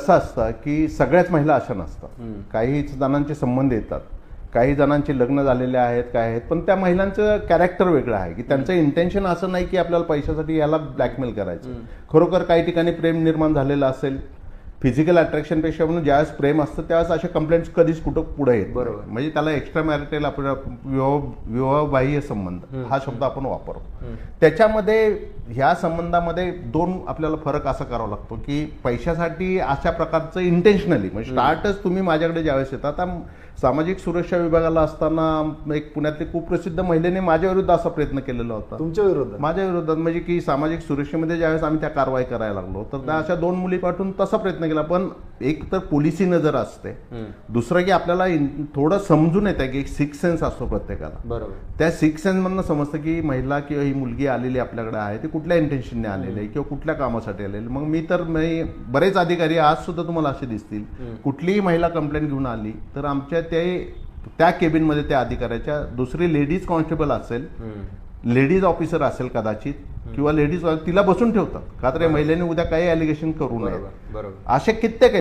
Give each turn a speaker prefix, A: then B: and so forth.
A: असं असतं की सगळ्याच महिला अशा नसतात. काही जणांचे संबंध येतात काही जणांचे लग्न झालेले आहेत काय आहेत पण त्या महिलांचं कॅरेक्टर वेगळं आहे की त्यांचं इंटेन्शन असं नाही की आपल्याला पैशासाठी याला ब्लॅकमेल करायचं खरोखर काही ठिकाणी प्रेम निर्माण झालेलं असेल फिजिकल अट्रॅक्शनपेक्षा म्हणून ज्यावेळेस प्रेम असतं त्यावेळेस अशा कंप्लेंट्स कधीच कुठं पुढे येत.
B: बरोबर.
A: म्हणजे त्याला एक्स्ट्रा मॅरिटल आपण विवाह विवाहबाह्य संबंध हा शब्द आपण वापरतो त्याच्यामध्ये ह्या संबंधामध्ये दोन आपल्याला फरक असा करावा लागतो की पैशासाठी अशा प्रकारचं इंटेन्शनली म्हणजे स्टार्टच तुम्ही माझ्याकडे ज्यावेळेस येतात आता सामाजिक सुरक्षा विभागाला असताना एक पुण्यातली कुप्रसिद्ध महिलेने माझ्या विरुद्ध असा प्रयत्न केलेला होता.
B: तुमच्या विरोधात?
A: माझ्या विरोधात म्हणजे की सामाजिक सुरक्षेमध्ये ज्यावेळेस आम्ही त्या कारवाई करायला लागलो तर त्या अशा दोन मुली पाठवून तसा प्रयत्न केला पण एक तर पोलिसी नजर असते. दुसरं की आपल्याला थोडं समजून येतं की एक सिक्स सेन्स असतो प्रत्येकाला.
B: बरोबर.
A: त्या सिक्स सेन्स मधनं समजतं की महिला किंवा ही मुलगी आलेली आपल्याकडे आहे ती कुठल्या इंटेन्शनने आलेली आहे किंवा कुठल्या कामासाठी आलेली मग मी तर मी बरेच अधिकारी आज सुद्धा तुम्हाला असे दिसतील. कुठलीही महिला कंप्लेंट घेऊन आली तर आमच्या ते त्या केबिनमध्ये त्या अधिकाऱ्याच्या दुसरी लेडीज कॉन्स्टेबल असेल. लेडीज ऑफिसर असेल कदाचित किंवा लेडीज तिला बसून ठेवतात. का तर या महिलेने उद्या काही अलिगेशन करू नये. असे कित्येक